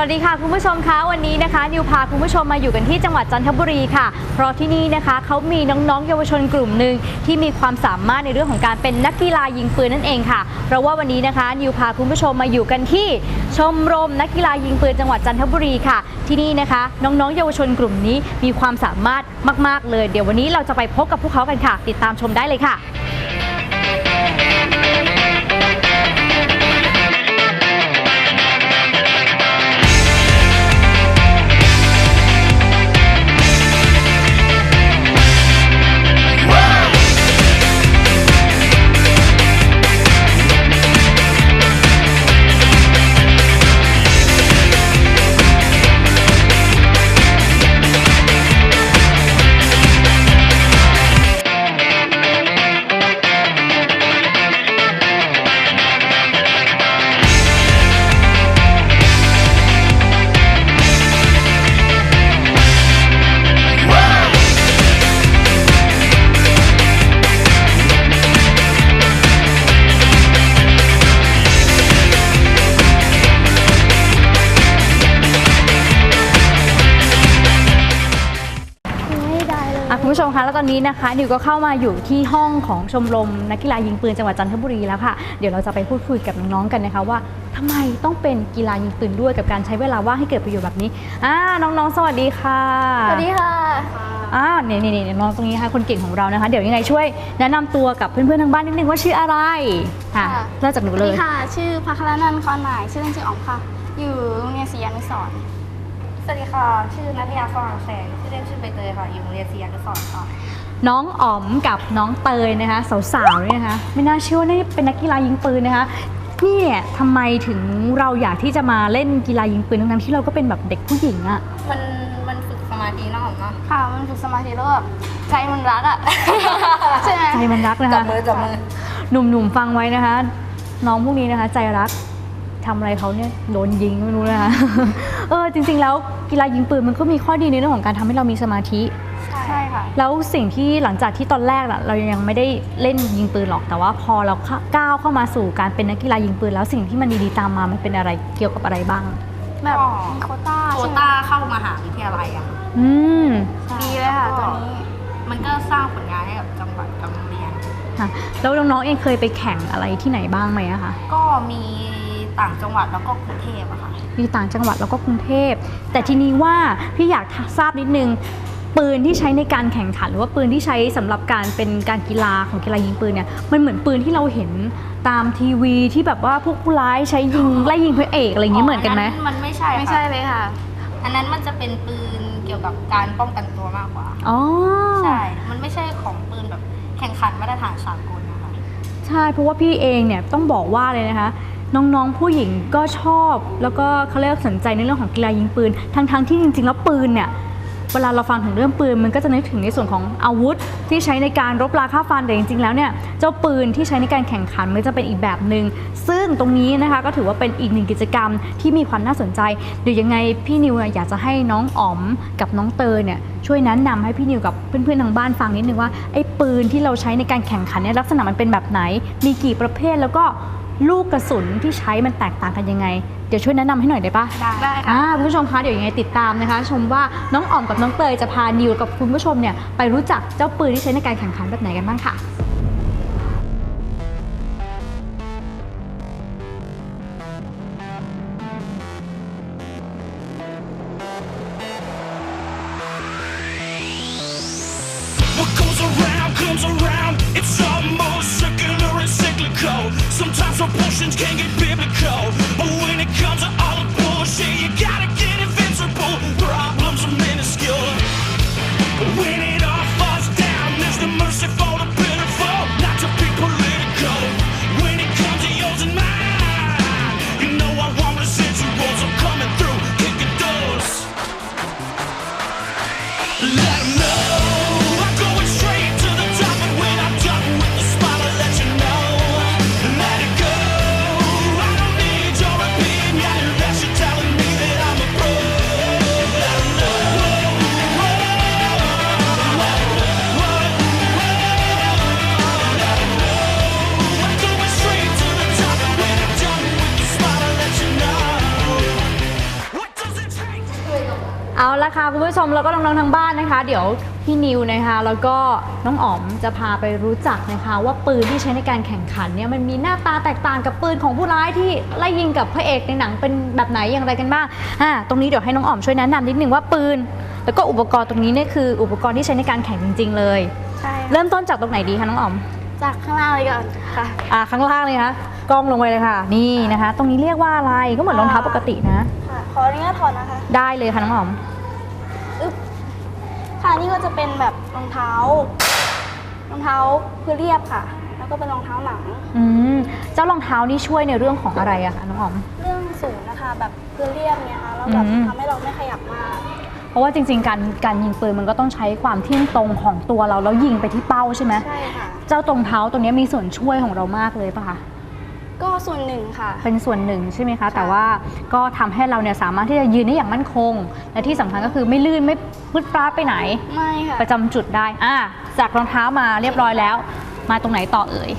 วัสดีค่ะคุณผู้ชมคะวันนี้นะคะนิวพาคุณผู้ชมมาอยู่กันที่จังหวัดจันทบุรีค่ะ เพราะที่นี่นะคะเขามีน้องๆเยาวชนกลุ่มหนึ่งที่มีความสามารถในเรื่องของการเป็นนักกีฬายิงปืนนั่นเองค่ะ เพราะว่าวันนี้นะคะนิวพาคุณผู้ชมมาอยู่กันที่ชมรมนักกีฬายิงปืนจังหวัดจันทบุรีค่ะ ที่นี่นะคะน้องๆเยาวชนกลุ่มนี้มีความสามารถมาก ๆเลย เดี๋ยววันนี้เราจะไปพบกับพวกเขากันค่ะ ติดตามชมได้เลยค่ะ นนี้นะคะนิวก็เข้ามาอยู่ที่ห้องของชมรมนักกีฬายิงปืนจังหวัดจันทบุรีแล้วค่ะ เดี๋ยวเราจะไปพูดคุยกับน้องๆกันนะคะว่าทำไมต้องเป็นกีฬายิงปืนด้วยกับการใช้เวลาว่างให้เกิดประโยชน์แบบนี้อ่าน้องๆ สวัสดีค่ะ สวัสดีค่ะอ่าเนี่ยเนี่ยเนี่ยน้องตรงนี้ค่ะคนเก่งของเรานะคะ เดี๋ยวยังไงช่วยแนะนำตัวกับเพื่อนๆทางบ้านนิดนึงว่าชื่ออะไรค่ะค่ะ เริ่มจากหนูสวัสเลดีย ค่ะ ชื่อพัครนันท์คอนหมาย ชื่อเล่นชื่ออ๋อมค่ะ อยู่โรงเรียนศรีอนุสรณ์สวัสดีค่ะ ชื่อนัทยาสว่างแสง ชื่อเล่นชื่อใบเตยค่ะ อยู่โรงเรียนศรีอนุสรณ์ค่ะ น้องอ๋อมกับน้องเตยนะคะ สาวๆเนี่ยนะคะ ไม่น่าเชื่อว่านี่เป็นนักกีฬายิงปืนนะคะนี่เนี่ยทำไมถึงเราอยากที่จะมาเล่นกีฬายิงปืนทั้งๆที่เราก็เป็นแบบเด็กผู้หญิงอะ มันมันฝึกสมาธิเนอะผมเนาะค่ะ มันฝึกสมาธิแล้วแบบใจมันรักอะ ใช่ไหมใจมันรักนะจับคะ มือจับมือ หนุ่มๆฟังไว้นะคะ น้องพวกนี้นะคะ ใจรักทำอะไรเขาเนี่ยโดนยิงไม่รู้นะคะ เออจริง ๆ แล้วกีฬายิงปืนมันก็มีข้อดีในเรื่องของการทำให้เรามีสมาธิ ใช่ค่ะ แล้วสิ่งที่หลังจากที่ตอนแรกน่ะเรายังไม่ได้เล่นยิงปืนหรอกแต่ว่าพอเราก้าวเข้ามาสู่การเป็นนักกีฬายิงปืน แล้วสิ่งที่มันดีๆตามมามันเป็นอะไรเกี่ยวกับอะไรบ้าง แบบมีโควต้าโควใช่ไหมต้าเข้ามหาวิทยาลัยอะค่ะอืมดีเลยค่ะตัวนี้มันก็สร้างผลงานให้กับจังหวัดกับโรงเรียนค่ะแล้วน้องๆเองเคยไปแข่งอะไรที่ไหนบ้างไหมอะคะก็มีต่างจังหวัดแล้วก็กรุงเทพอะค่ะมีต่างจังหวัดแล้วก็กรุงเทพ แต่ทีนี้ว่าพี่อยากทราบนิดนึง ปืนที่ใช้ในการแข่งขัน หรือว่าปืนที่ใช้สำหรับการเป็นการกีฬาของกีฬายิงปืนเนี่ยมันเหมือนปืนที่เราเห็นตามทีวีที่แบบว่าพวกผู้ร้ายใช้ยิงไล่ยิงพระเอกอะไรอย่างนี้เหมือนกันไหมมันไม่ใช่ไม่ค่ะใช่เลยค่ะ อันนั้นมันจะเป็นปืนเกี่ยวกับการป้องกันตัวมากกว่าอ๋อใช่ มันไม่ใช่ของปืนแบบแข่งขันมาตรฐานสากลนะคะใช่เพราะว่าพี่เองเนี่ยต้องบอกว่าเลยนะคะน้องๆ ผู้หญิงก็ชอบ แล้วก็เขาเรียกว่าสนใจในเรื่องของกีฬายิงปืน ทั้งๆที่จริงๆ แล้วปืนเนี่ย เวลาเราฟังถึงเรื่องปืนมันก็จะนึกถึงในส่วนของอาวุธที่ใช้ในการรบราฆ่าฟันแต่จริงๆแล้วเนี่ยเจ้าปืนที่ใช้ในการแข่งขันมันจะเป็นอีกแบบหนึ่งซึ่งตรงนี้นะคะก็ถือว่าเป็นอีกหนึ่งกิจกรรมที่มีความน่าสนใจเดี๋ยวยังไงพี่นิวอยากจะให้น้องอ๋อมกับน้องเตยเนี่ยช่วยแนะนำให้พี่นิวกับเพื่อนๆทางบ้านฟังนิดนึงว่าไอ้ปืนที่เราใช้ในการแข่งขันเนี่ยลักษณะมันเป็นแบบไหน มีกี่ประเภทแล้วก็ลูกกระสุนที่ใช้มันแตกต่างกันยังไง เดี๋ยวช่วยแนะนำให้หน่อยได้ปะได้ได้ค่ะ อ่าคุณผู้ชมคะเดี๋ยวยังไงติดตามนะคะ ชมว่าน้องอ๋อมกับน้องเตยจะพานิวกับคุณผู้ชมเนี่ยไปรู้จักเจ้าปืนที่ใช้ในการแข่งขันแบบไหนกันบ้างค่ะ ละค่ะคุณผู้ชมแล้วก็น้องๆทางบ้านนะคะ เดี๋ยวพี่นิวนะคะ แล้วก็น้องอ๋อมจะพาไปรู้จักนะคะ ว่าปืนที่ใช้ในการแข่งขันเนี่ยมันมีหน้าตาแตกต่างกับปืนของผู้ร้ายที่ไล่ยิงกับพระเอกในหนังเป็นแบบไหนอย่างไรกันบ้างอ่าตรงนี้เดี๋ยวให้น้องอ๋อมช่วยแนะนำนิดนึงว่าปืน แล้วก็อุปกรณ์ตรงนี้เนี่ยคืออุปกรณ์ที่ใช้ในการแข่งจริง ๆ เลย ใช่เริ่มต้นจากตรงไหนดีคะน้องอ๋อมจากข้างล่างเลยก่อนค่ะอ่าข้างล่างเลยนะคะกล้องลงไปเลยค่ะ นี่นะคะ ตรงนี้เรียกว่าอะไรก็เหมือนรองเท้าปกตินะ ค่ะขออนุญาตถอดนะคะ ได้เลยค่ะน้องอ๋อม ค่ะนี่ก็จะเป็นแบบรองเท้ารองเท้าพื้นเรียบค่ะ แล้วก็เป็นรองเท้าหนัง อืมเจ้ารองเท้านี่ช่วยในเรื่องของอะไรอะคะน้องอ๋อม เรื่องศูนย์นะคะ แบบพื้นเรียบเนี่ยค่ะแล้วแบบอืม ทำให้เราไม่ขยับมากเพราะว่าจริงๆ การการยิงปืนมันก็ต้องใช้ความเที่ยงตรงของตัวเราแล้วยิงไปที่เป้าใช่ไหมใช่ค่ะ เจ้าตรงเท้าตัวเนี้ยมีส่วนช่วยของเรามากเลยป่ะคะ ก็ส่วนหนึ่งค่ะ เป็นส่วนหนึ่งใช่ไหมคะ แต่ว่าก็ทำให้เราเนี่ยสามารถที่จะยืนได้อย่างมั่นคง และที่สำคัญก็คือไม่ลื่นไม่ พลุดพลาดไปไหน ไม่ค่ะ ประจำจุดได้ อะจากรองเท้ามาเรียบร้อยแล้ว มาตรงไหนต่อเอ่ย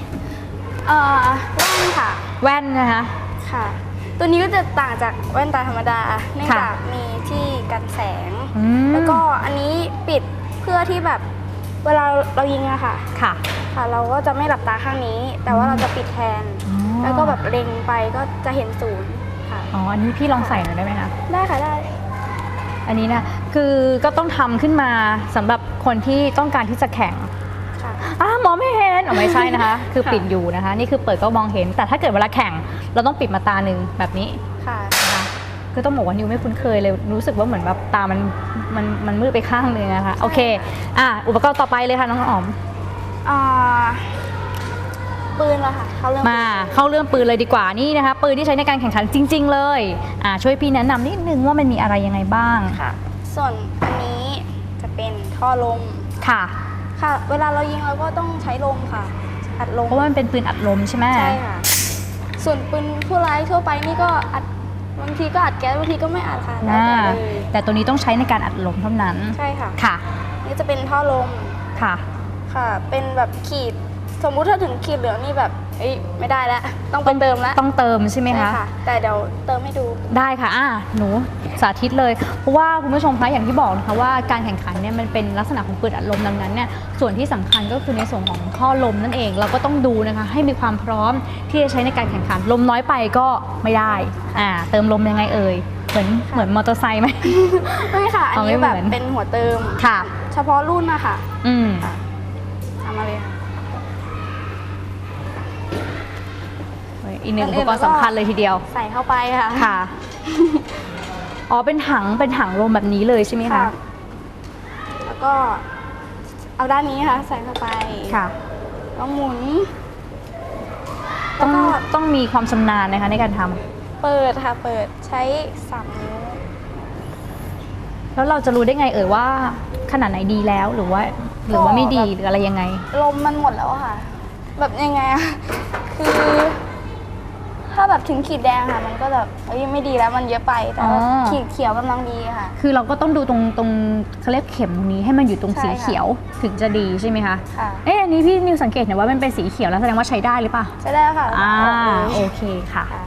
เอ่อแว่นค่ะ แว่นนะคะ ค่ะ ตัวนี้ก็จะต่างจากแว่นตาธรรมดา เนื่องค่ะจากมีที่กันแสง อืมแล้วก็อันนี้ปิดเพื่อที่แบบเวลาเรายิงอะค่ะ ค่ะ ค่ะ เราก็จะไม่หลับตาข้างนี้ แต่ว่าเราจะปิดแทน อ๋อแล้วก็แบบเล็งไปก็จะเห็นศูนย์ค่ะ อ๋อ อันนี้พี่ลองใส่หน่อยได้ไหมคะ ได้ค่ะได้ อันนี้นะคือก็ต้องทำขึ้นมาสำหรับคนที่ต้องการที่จะแข่งค่ะอ้ามองไม่เห็นอ๋อไม่ใช่นะคะ คือค่ะปิดอยู่นะคะ นี่คือเปิดก็มองเห็น แต่ถ้าเกิดเวลาแข่ง เราต้องปิดมาตาหนึ่งแบบนี้ ค่ะนะคะก็ต้องบอกว่านิวไม่คุ้นเคยเลยรู้สึกว่าเหมือนแบบตามันมันมันมืดไปข้างหนึงนะคะโอเคอะอุปกรณ์ต่อไปเลยค่ะน้องอ๋อมอ่า ปืนละค่ะเขาเริ่มมาเข้าเรื่องปืนเลยดีกว่านี่นะคะปืนที่ใช้ในการแข่งขันจริง ๆ เลยอะช่วยพี่แนะนำนิดนึงว่ามันมีอะไรยังไงบ้างค่ะ ส่วนอันนี้จะเป็นท่อลมค่ะ ค่ะ เวลาเรายิงเราก็ต้องใช้ลมค่ะ อัดลมเพราะว่ามันเป็นปืนอัดลมใช่ไหมใช่ค่ะ ส่วนปืนผู้ร้ายทั่วไปนี่ก็อัดบางทีก็อัดแก๊สบางทีก็ไม่อัดค่ะแล้วอ่าแต่เลยแต่ตัวนี้ต้องใช้ในการอัดลมเท่านั้นใช่ค่ะ ค่ะนี่จะเป็นท่อลมค่ะ ค่ะ เป็นแบบขีด สมมุติถ้าถึงขีดเหลืองนี่แบบเอ้ยไม่ได้แล้วต้องไปเติมแล้วต้องเติมใช่ไหมคะใช่แต่เดี๋ยวเติมให้ดูได้ค่ะอะหนูสาธิตเลยเพราะว่าคุณผู้ชมคะอย่างที่บอกนะคะว่าการแข่งขันเนี่ยมันเป็นลักษณะของปืนอัดลมดังนั้นเนี่ยส่วนที่สำคัญก็คือในส่วนของท่อลมนั่นเองเราก็ต้องดูนะคะให้มีความพร้อมที่จะใช้ในการแข่งขันลมน้อยไปก็ไม่ได้อ่าเติมลมยังไงเอ่ยเหมือนเหมือนมอเตอร์ไซค์ไหมไม่ค่ะ อันอ๋อไม่นี้เหมืแบอนบเป็นหัวเติมค่ะ เฉพาะรุ่นนะคะอืมทำมาเลยค่ะ อีกหนึ่งอุปกรณ์สำคัญเลยทีเดียว ใส่เข้าไปค่ะ ค่ะ อ๋อ เป็นถัง เป็นถังลมแบบนี้เลยใช่ไหมคะ แล้วก็เอาด้านนี้ค่ะ ใส่เข้าไป ค่ะแล้วหมุน ต้แล้อวงก็ต้องมีความชำนาญนะคะในการทำ เปิดค่ะ เปิดใช้สามนิ้ว แล้วเราจะรู้ได้ไงเอ่ยว่าขนาดไหนดีแล้วหรือว่า หรือว่าไม่ดีหรืออะไรยังไง ลมมันหมดแล้วอะค่ะ แบบยังไงอะคือ ถ้าแบบถึงขีดแดงค่ะ มันก็แบบเอ้ยไม่ดีแล้วมันเยอะไป แต่ว่าอ๋อ ขีดเขียวกำลังดีค่ะ คือเราก็ต้องดูตรงตรงเขาเรียกเข็มตรงนี้ให้มันอยู่ตรงใช่สีค่ะ เขียวถึงจะดีใช่ไหมคะ ค่ะเอ๊ะอันนี้พี่นิวสังเกตเห็นว่ามันเป็นสีเขียวแล้วแสดงว่าใช้ได้หรือเปล่า ใช้ได้แล้วค่ะอ่าออกโอเลยเคค่ะ ค่ะ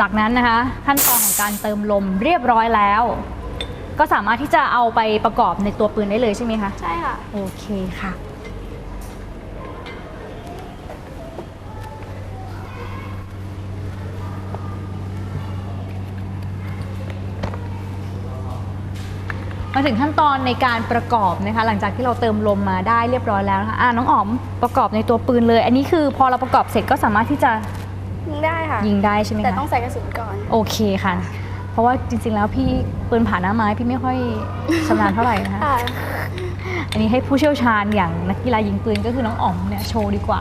จากนั้นนะคะขั้นตอนของการเติมลมเรียบร้อยแล้ว ก็สามารถที่จะเอาไปประกอบในตัวปืนได้เลยใช่ไหมคะ ใช่ค่ะ โอเคค่ะ มาถึงขั้นตอนในการประกอบนะคะ หลังจากที่เราเติมลมมาได้เรียบร้อยแล้วนะคะอ่าน้องอ๋อมประกอบในตัวปืนเลย อันนี้คือพอเราประกอบเสร็จก็สามารถที่จะยิงได้ค่ะ ยิงได้ใช่ไหมแต่คะต้องใส่กระสุนก่อน โอเคค่ะ เพราะว่าจริงๆแล้วพี่ปืนผ่าหน้าไม้พี่ไม่ค่อยชำนาญเท่าไหร่นะคะ ค่ะ อันนี้ให้ผู้เชี่ยวชาญอย่างนักกีฬายิงปืนก็คือน้องอ๋อมเนี่ยโชว์ดีกว่า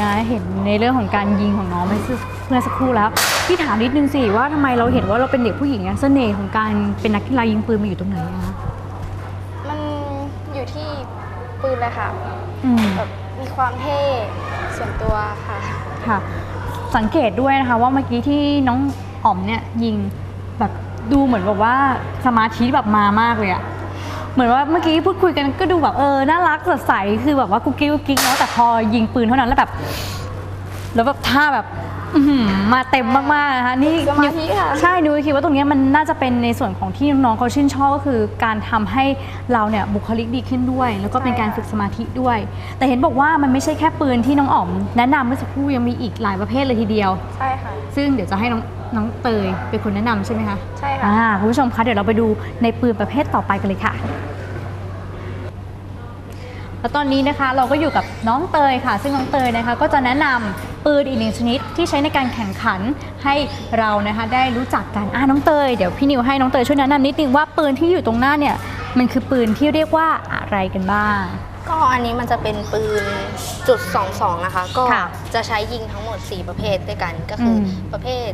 นะเห็นในเรื่องของการยิงของน้องเมื่อสักเมื่อสักครู่แล้วพี่ถามนิดนึงสิว่าทำไมเราเห็นว่าเราเป็นเด็กผู้หญิงอะเสน่ห์ของการเป็นนักกีฬายิงปืนมาอยู่ตรงไหนอะคะมันอยู่ที่ปืนเลยค่ะอืมแบบมีความเท่ส่วนตัวค่ะ ค่ะ สังเกตด้วยนะคะว่าเมื่อกี้ที่น้องอ๋อมเนี่ยยิงแบบดูเหมือนแบบว่าสมาธิแบบมามากเลยอะ เหมือนว่าเมื่อกี้พูดคุยกันก็ดูแบบเออน่ารักสดใสคือแบบว่ากุ๊กกิ๊กกุ๊กกิ๊กเนาะแต่พอยิงปืนเท่านั้นแล้วแบบแล้วแบบท่าแบบ อื้อหือมาเต็มมากๆนะคะนี่สมาธิค่ะ ใช่นุ้ยคิดว่าตรงเนี้ยมันน่าจะเป็นในส่วนของที่น้องๆเขาชื่นชอบก็คือ การทำให้เราเนี่ยบุคลิกดีขึ้นด้วย แล้วก็เป็นการฝึกสมาธิด้วย แต่เห็นบอกว่ามันไม่ใช่แค่ปืนที่น้องอ๋อม แนะนำเมื่อสักครู่ยังมีอีกหลายประเภทเลยทีเดียว ใช่ค่ะ ซึ่งเดี๋ยวจะให้น้องน้องเตยเป็นคนแนะนำใช่ไหมคะ ใช่ค่ะ อ่าคุณผู้ชมคะเดี๋ยวเราไปดูในปืนประเภทต่อไปกันเลยค่ะ แล้วตอนนี้นะคะเราก็อยู่กับน้องเตยค่ะ ซึ่งน้องเตยนะคะก็จะแนะนำ ปืนอีกหนึ่งชนิดที่ใช้ในการแข่งขันให้เรานะคะได้รู้จักกันอ่าน้องเตยเดี๋ยวพี่นิวให้น้องเตยช่วยแนะนำนิดนึงว่าปืนที่อยู่ตรงหน้าเนี่ยมันคือปืนที่เรียกว่าอะไรกันบ้าง ก็อันนี้มันจะเป็นปืนจุด22นะคะ ก็ค่ะจะใช้ยิงทั้งหมด 4 ประเภทด้วยกัน ก็คืออม ประเภท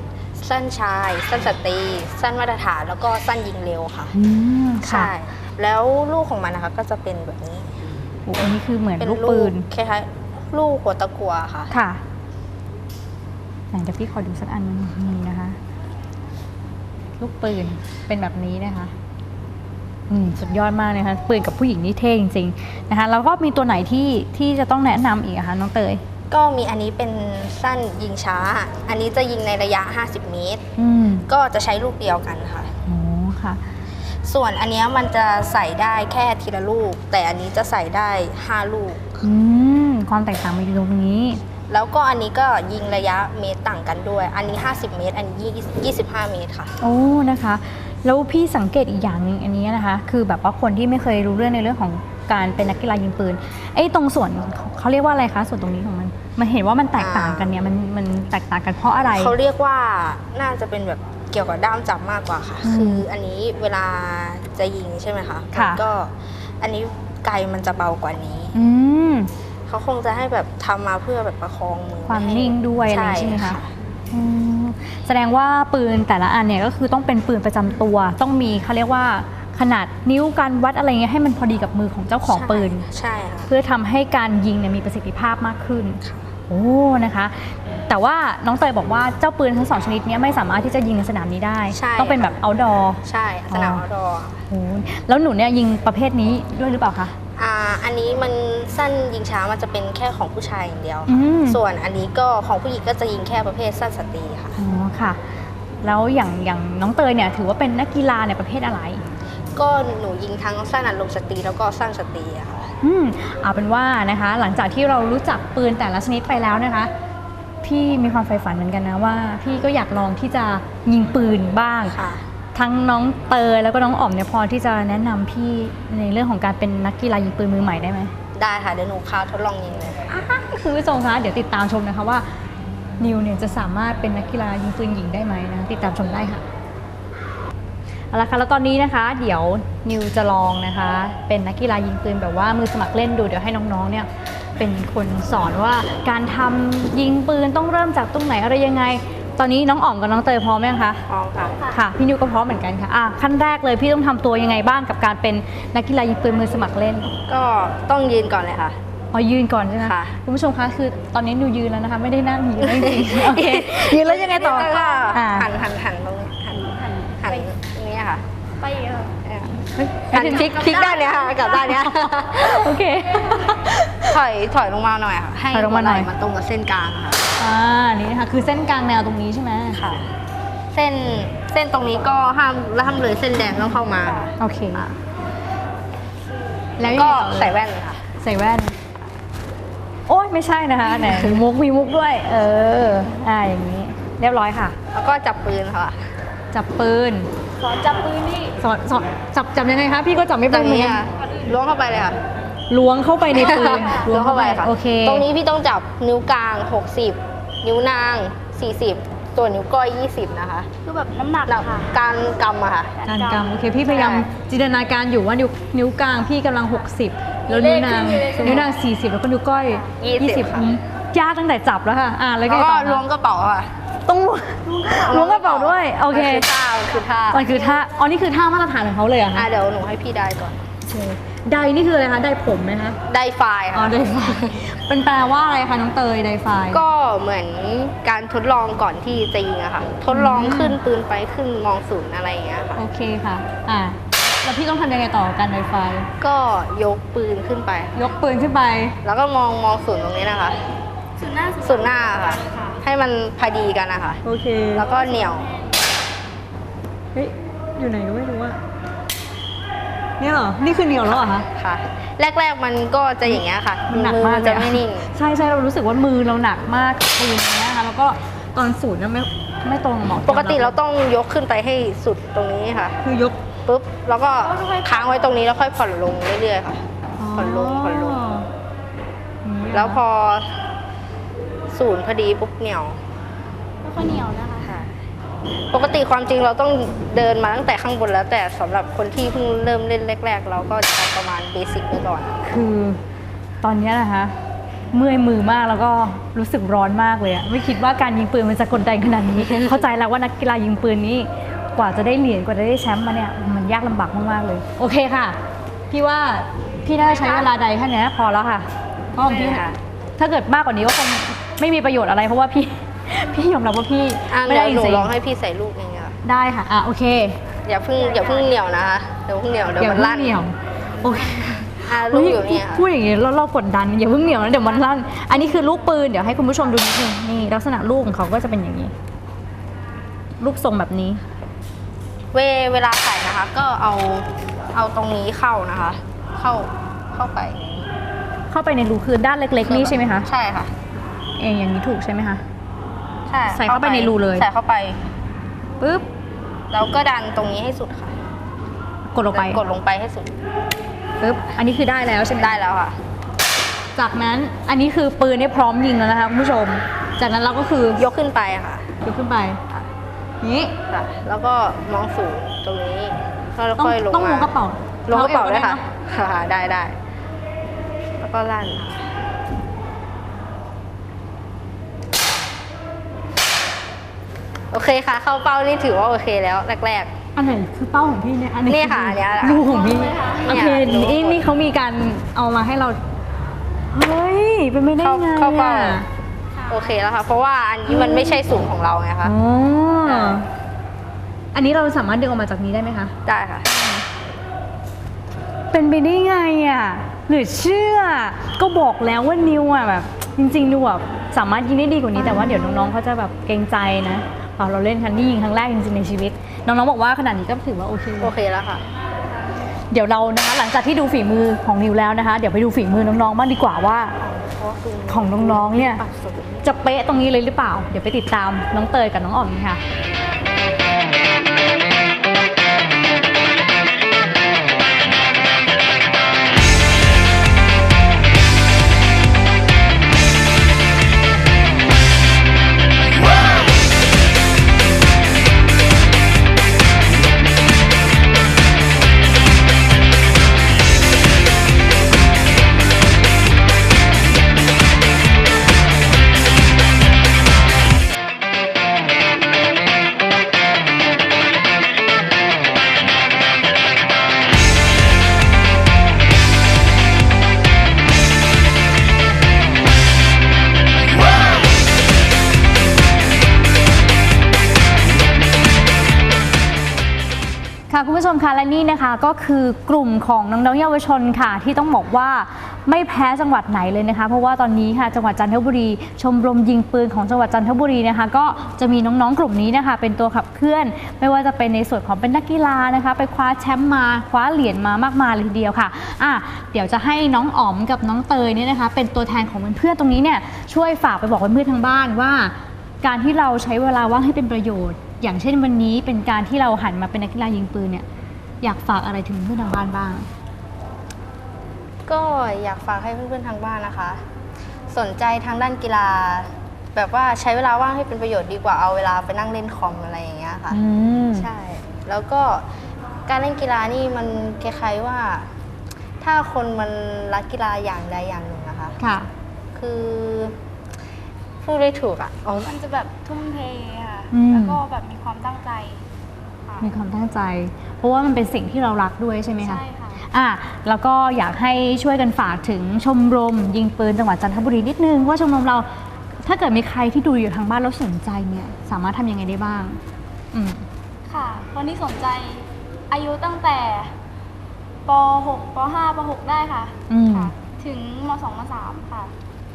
สั้นชาย สั้นสตรี สั้นมาตรฐาน แล้วก็สั้นยิงเร็วค่ะ อืมค่ะใช่ แล้วลูกของมันนะคะก็จะเป็นแบบนี้ โอ้อันนี้คือเหมือนเป็นลูกลูปืกนคล้ายๆลูกหัวตะกัวค่ะ ค่ะไหน เดี๋ยวพี่ขอดูสักอันนึงนี่นะคะ ลูกปืนเป็นแบบนี้นะคะอืมสุดยอดมากเลยค่ะปืนกับผู้หญิงนี่เท่จริงๆนะคะแล้วก็มีตัวไหนที่ที่จะต้องแนะนำอีกอะคะน้องเตย ก็มีอันนี้เป็นสั้นยิงช้า อันนี้จะยิงในระยะ 50 เมตรอืมก็จะใช้ลูกเดียวกันค่ะโอ้ค่ะ ส่วนอันเนี้ยมันจะใส่ได้แค่ทีละลูก แต่อันนี้จะใส่ได้ 5 ลูก อืมความแตกต่างมันอยู่ตรงนี้ แล้วก็อันนี้ก็ยิงระยะเมตรต่างกันด้วย อันนี้ 50 เมตร อันนี้20 25 เมตรค่ะ โอ้นะคะ แล้วพี่สังเกตอีกอย่างหนึ่งอันนี้นะคะ คือแบบว่าคนที่ไม่เคยรู้เรื่องในเรื่องของการเป็นนักกีฬายิงปืนไอ้ตรงส่วนเขาเรียกว่าอะไรคะส่วนตรงนี้ของมัน มันเห็นว่ามันแตกต่างกันเนี่ยมันมันแตกต่างกันเพราะอะไร เขาเรียกว่าน่าจะเป็นแบบเกี่ยวกับด้ามจับมากกว่าค่ะ อืมคืออันนี้เวลาจะยิงใช่ไหมคะค่ะ มันก็อันนี้ไกลมันจะเบากว่านี้ อืม เขาคงจะให้แบบทำมาเพื่อแบบประคองมือความไให้นิ่งด้วยอะไรใช่ไหมคะค่ะอืมแสดงว่าปืนแต่ละอันเนี่ยก็คือต้องเป็นปืนประจำตัว ต้องมีเขาเรียกว่าขนาดนิ้วการวัดอะไรเงี้ยให้มันพอดีกับมือของเจ้าของปืนใช่ค่ะเพื่อทำให้การยิงเนี่ยมีประสิทธิภาพมากขึ้นโอ้นะคะ แต่ว่าน้องเตยบอกว่าเจ้าปืนทั้งสองชนิดเนี้ไม่สามารถที่จะยิงในสนามนี้ได้ใช่ต้องเป็นแบบ outdoor ใช่สนามอ๋อเอาดอร์โอ้แล้วหนูเนี่ยยิงประเภทนี้ด้วยหรือเปล่าคะ อ่าอันนี้มันสั้นยิงช้ามันจะเป็นแค่ของผู้ชายอย่างเดียวอืค่ะมส่วนอันนี้ก็ของผู้หญิงก็จะยิงแค่ประเภทสั้นสตรีค่ะ อ๋อค่ะ แล้วอย่างอย่างน้องเตยเนี่ยถือว่าเป็นนักกีฬาในประเภทอะไร ก็หนูยิงทั้งสั้นอัดลมสตรีแล้วก็สั้นสตรีอะค่ะ อืมเอาเป็นว่านะคะ หลังจากที่เรารู้จักปืนแต่ละชนิดไปแล้วนะคะ พี่มีความใฝ่ฝันเหมือนกันนะว่า พี่ก็อยากลองที่จะยิงปืนบ้าง ค่ะ ทั้งน้องเตยแล้วก็น้องอ๋อมเนี่ยพอที่จะแนะนำพี่ในเรื่องของการเป็นนักกีฬายิงปืนมือใหม่ได้ไหม ได้ค่ะเดี๋ยวหนูคราวทดลองยิงเลยคือผู้ชมคะเดี๋ยวติดตามชมนะคะว่า นิวเนี่ยจะสามารถเป็นนักกีฬายิงปืนหญิงได้ไหมนะติดตามชมได้ค่ะเอาละค่ะแล้วตอนนี้นะคะ เดี๋ยวนิวจะลองนะคะ เป็นนักกีฬายิงปืนแบบว่ามือสมัครเล่นดูเดี๋ยวให้น้องๆเนี่ยเป็นคนสอนว่าการทำยิงปืนต้องเริ่มจากตรงไหนอะไรยังไง ตอนนี้น้องอ๋อมกับน้องเตยพร้อมยังคะ พร้อมค่ะ ค่ะ พี่นิวก็พร้อมเหมือนกันค่ะอะขั้นแรกเลยพี่ต้องทำตัวยังไงบ้างกับการเป็นนักกีฬายิงปืนมือสมัครเล่น ก็ต้องยืนก่อนเลยค่ะ อ๋อยืนก่อนใช่ไหมค่ะ คุณผู้ชมคะคือตอนนี้นิวยืนแล้วนะคะ ไม่ได้นั่งยืนแล้วจริงๆโอเคยืนแล้วยังไงต่อแล้วก็อ่าหันหันหันตรงนี้หันหันหันตรงนี้ค่ะไปเยอะเนี่ยเฮ้ยหันพลิกพลิกด้านเนี้ยค่ะกลับด้านเนี้ยโอเค ถอยถอยลงมาหน่อยค่ะให้ถอยลงมาหน่อย หัวไหมันตรงกับเส้นกลางค่ะ อ่านี่นะคะคือเส้นกลางแนวตรงนี้ใช่ไหมค่ะ เส้นเส้นตรงนี้ก็ห้ามแล้วห้ามเลยเส้นแดงต้องเข้ามา โอเคแล้วยังก็ไงต่อเลยใส่แว่นเลยค่ะ ใส่แว่น โอ้ยไม่ใช่นะคะไหนมีมุกมีมุกด้วย เออ อ่าอย่างนี้ เรียบร้อยค่ะ แล้วก็จับปืนค่ะ จับปืน สอนจับปืนนี่สอนสอนจับจับยังไงคะพี่ก็จับไม่เป็ตรนงเหมือนนี้กันค่ะล้วงเข้าไปเลยค่ะล้วงเข้าไปในปืนล้วงเข้าไปค่ะโอเค ตรงนี้พี่ต้องจับนิ้วกลาง 60 นิ้วนาง 40 ส่วนนิ้วก้อย 20 นะคะคือแบบน้ำหนักแล้วค่ะ การกำอะค่ะ การกำโอเคพี่พยายามใช่จินตนาการอยู่ว่านิ้วนิ้วกลางพี่กำลัง 60 แล้วนิ้วนางเลขขึ้นเลยใช่ไหมนิ้วนาง 40 แล้วก็นิ้วก้อย 20ค่ะอืมยากตั้งแต่จับแล้วค่ะอ่าแล้วแล้วไงก็ต่อคะล้วงกระเป๋าค่ะ ต้องล้วงกระเป๋าด้วยโอเคมันคือท่ามันคือท่ามันคือท่าอ๋อนี่คือท่ามาตรฐานของเขาเลยเหรอะอะคะเดี๋ยวหนูให้พี่ได้ก่อน โอเค ไดนี่คืออะไรคะไดผมไหมคะได้ไฟล์อ๋อค่ะไดไฟเป็นแปลว่าอะไรคะน้องเตยไดไฟก็เหมือนการทดลองก่อนที่จะยิงอะค่ะ ทดลองขึ้นปืนไปขึ้นมองศูนย์อะไรอย่างเงี้ยค่ะ โอเคค่ะอ่าแล้วพี่ต้องทำยังไงต่อกับการไดไฟก็ยกปืนขึ้นไป ยกปืนขึ้นไป แล้วก็มองมองศูนย์ตรงนี้นะคะสุดหน้าศูนย์หน้าค่ะ ให้มันพอดีกันนะคะ โอเคแล้วก็เหนียว เฮ้ยอยู่ไหนก็ไม่รู้อะ เนี่ยเหรอ นี่คือเหนียวแล้วเหรอคะ ค่ะ แรก ๆ มันก็จะอย่างเงี้ยค่ะมันหนักมือมากมันเลยจะอะไม่นิ่ง ใช่ใช่เรารู้สึกว่ามือเราหนักมากกับปืนเนี้ยค่ะแล้วก็ตอนสูตรเนี่ยไม่ไม่ตรงกับหมอปกติเราต้องยกขึ้นไปให้สุดตรงนี้ค่ะ คือยกปุ๊บ แล้วก็ค้างไว้ตรงนี้แล้วค่อยผ่อนลงเรื่อยๆค่ะ ผ่อนลงผ่อนลงอย่างนี้เหรแล้วพอศูนย์พอดีปุ๊บเหนียว ไม่ค่อยเหนียวนะคะค่ะ ปกติความจริงเราต้องเดินมาตั้งแต่ข้างบนแล้ว แต่สำหรับคนที่เพิ่งเริ่มเล่นแรก ๆ เราก็จะเอาประมาณเบสิกไปก่อน คือตอนเนี้ยนะคะเมื่อยมือมากแล้วก็รู้สึกร้อนมากเลยอะไม่คิดว่าการยิงปืนมันจะกดดันขนาดนี้ เข้าใจแล้วว่านักกีฬายิงปืนนี่กว่าจะได้เหรียญกว่าจะได้แชมป์มาเนี่ยมันยากลำบากมากๆเลย โอเคค่ะ พี่ว่าพี่น่าจะใช้เวลาใดแค่เนี้ยพอแล้วค่ะเพราะของพี่ค่ะถ้าเกิดมากกว่านี้ก็คงไม่มีประโยชน์อะไรเพราะว่าพี่ พี่ยอมรับว่าพี่อะไม่เดี๋ได้ยวจหนูริงลองให้พี่ใส่ลูกนึงค่ะๆได้ค่ะอะโอเคอย่าเพิ่งอย่าเพิ่งเหนียวนะคะเดี๋ยวเพิ่งเหนียวเดี๋ยวอย่ามันเพิ่งลั่นเหนียวโอเคอะลูกอยู่เนี่ยค่ะพูดอย่างนี้แล้วเรากดดันอย่าเพิ่งเหนียวนะเดี๋ยวมันลั่นอันนี้คือลูกปืนเดี๋ยวให้คุณผู้ชมดูนิดนึงนี่ลักษณะลูกของเขาก็จะเป็นอย่างนี้ ลูกทรงแบบนี้ เวเวลาใส่นะคะ ก็เอาเอาตรงนี้เข้านะคะ เข้าเข้าไปเข้าไปในรูคือด้านเล็ก ๆ นี่ใช่ไหมคะใช่ค่ะ เองอย่างนี้ถูกใช่ไหมคะใช่ใส่เข้าไปในรูเลย ใส่เข้าไปปึ๊บแล้วก็ดันตรงนี้ให้สุดค่ะกดลงไปกดลงไปให้สุดปึ๊บอันนี้คือได้แล้วใช่ไหมได้แล้วค่ะ จากนั้นอันนี้คือปืนเนี่ยพร้อมยิงแล้วนะคะคุณผู้ชม จากนั้นเราก็คือยกขึ้นไปค่ะ ยกขึ้นไปนี้ค่ะแล้วก็มองสูงตรงนี้แล้วต้องค่อยลงต้องลมางกระเป๋าลงกระเป๋าอวได้ค่ะเนอค่ะ ได้ได้แล้วก็ลั่นค่ะ โอเคค่ะ เข้าเป้านี่ถือว่าโอเคแล้วแรกอันไหนคือเป้าของพี่เนี่ยอันไหนเนี่ยค่ะอันเนี้ยแหละรูของพี่เนี่โอยเครูนี่นี่เขามีการเอามาให้เรา เฮ้ย เป็นไม่ได้เข้าไงเข้าเป้าอะๆโอเคแล้วค่ะ เพราะว่าอันนี้มันไม่ใช่สูงของเราไงคะ อ๋อค่ะอันนี้เราสามารถดึงออกมาจากนี้ได้ไหมคะ ได้ค่ะ เป็นไปได้ไงอะหรือเชื่อ ก็บอกแล้วว่านิวอะแบบ จริงๆนิวแบบสามารถยิงได้ดีกว่านี้แต่ว่าเดี๋ยวน้องๆเขาจะแบบเกรงใจนะ พอเราเล่นคันนี้ยิงครั้งแรกจริงๆในชีวิต น้องๆบอกว่าขนาดนี้ก็ถือว่าโอเค โอเคแล้วค่ะ เดี๋ยวเรานะคะหลังจากที่ดูฝีมือของนิวแล้วนะคะ เดี๋ยวไปดูฝีมือน้องๆบ้างดีกว่าว่า ของน้องๆเนี่ยปัดสุดจะเป๊ะตรงนี้เลยหรือเปล่า เดี๋ยวไปติดตามน้องเตยกับน้องอ๋อมค่ะค่ะ นี่นะคะก็คือกลุ่มของน้องๆเยาวชนค่ะ ที่ต้องบอกว่าไม่แพ้จังหวัดไหนเลยนะคะ เพราะว่าตอนนี้ค่ะจังหวัดจันทบุรี ชมรมยิงปืนของจังหวัดจันทบุรีนะคะ ก็จะมีน้องๆกลุ่มนี้นะคะ เป็นตัวขับเคลื่อน ไม่ว่าจะเป็นในส่วนของเป็นนักกีฬานะคะ ไปคว้าแชมป์มาคว้าเหรียญมามากมายเลยทีเดียวค่ะอะ เดี๋ยวจะให้น้องอ๋อมกับน้องเตยเนี่ยนะคะ เป็นตัวแทนของเพื่อนๆตรงนี้เนี่ยช่วยฝากไปบอกเพื่อนๆทางบ้านว่า การที่เราใช้เวลาว่างให้เป็นประโยชน์ อย่างเช่นวันนี้เป็นการที่เราหันมาเป็นนักกีฬายิงปืนเนี่ย อยากฝากอะไรถึงเพื่อนทางบ้านบ้าง ก็อยากฝากให้เพื่อนๆทางบ้านนะคะ สนใจทางด้านกีฬา แบบว่าใช้เวลาว่างให้เป็นประโยชน์ดีกว่าเอาเวลาไปนั่งเล่นคอมอะไรอย่างเงี้ยค่ะอืม ใช่ แล้วก็การเล่นกีฬานี่มันคล้ายๆว่า ถ้าคนมันรักกีฬาอย่างใดอย่างหนึ่งนะคะ ค่ะ คือพูดได้ถูกอะอ๋อ มันจะแบบทุ่มเทค่ะ อืม แล้วก็แบบมีความตั้งใจค่ะ มีความตั้งใจ เพราะว่ามันเป็นสิ่งที่เรารักด้วยใช่ไหมคะใช่ค่ะ อะแล้วก็อยากให้ช่วยกันฝากถึงชมรม ยิงปืนจังหวัดจันทบุรีนิดนึงว่าชมรมเราถ้าเกิดมีใครที่ดูอยู่ทางบ้านแล้วสนใจเนี่ยสามารถทำยังไงได้บ้าง อืม ค่ะ คนที่สนใจอายุตั้งแต่ป .6 ป .5 ป .6 ได้ค่ะอืมค่ะ ถึงม .2 ม .3 ค่ะ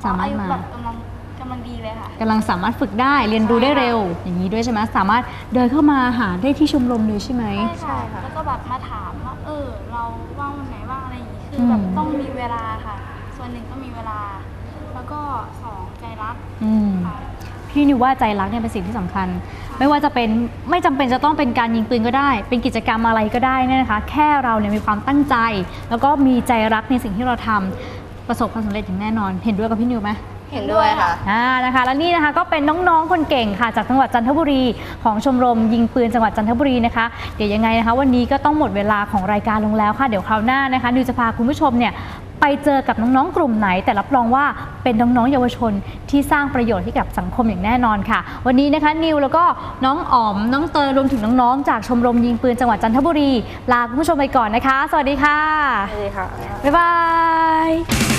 สามารถอายุมา แบบกำลัง กำลังดีเลยค่ะ กำลังสามารถฝึกได้เรียนรู้ได้เร็ว อย่างนี้ด้วยใช่ไหมสามารถเดินเข้ามาหาได้ที่ชมรมเลยใช่ไหม ใช่ค่ะ แล้วก็แบบมาถามว่า เออ เราว่างวันไหนว่างอะไรอย่างนี้ คือแบบอืม ต้องมีเวลาค่ะ ส่วนหนึ่งต้องมีเวลา แล้วก็สองใจรักอืม ค่ะ พี่นิวว่าใจรักเนี่ยเป็นสิ่งที่สำคัญ ไม่ว่าจะเป็นไม่จำเป็นจะต้องเป็นการยิงปืนก็ได้ เป็นกิจกรรมอะไรก็ได้เนี่ยนะคะ แค่เราเนี่ยมีความตั้งใจ แล้วก็มีใจรักในสิ่งที่เราทำประสบความสำเร็จอย่างแน่นอน เห็นด้วยกับพี่นิวไหม เห็นด้วยค่ะ อ่านะคะและนี่นะคะก็เป็นน้องๆคนเก่งค่ะ จากจังหวัดจันทบุรีของชมรมยิงปืนจังหวัดจันทบุรีนะคะเดี๋ยวยังไงนะคะ วันนี้ก็ต้องหมดเวลาของรายการลงแล้วค่ะเดี๋ยวคราวหน้านะคะนิวจะพาคุณผู้ชมเนี่ยไปเจอกับน้องๆกลุ่มไหน แต่รับรองว่าเป็นน้องๆเยาวชนที่สร้างประโยชน์ให้กับสังคมอย่างแน่นอนค่ะ วันนี้นะคะนิวแล้วก็น้องอ๋อมน้องเตยรวมถึงน้องๆจากชมรมยิงปืนจังหวัดจันทบุรีลาคุณผู้ชมไปก่อนนะคะ สวัสดีค่ะสวัสดีค่ะบ๊ายบาย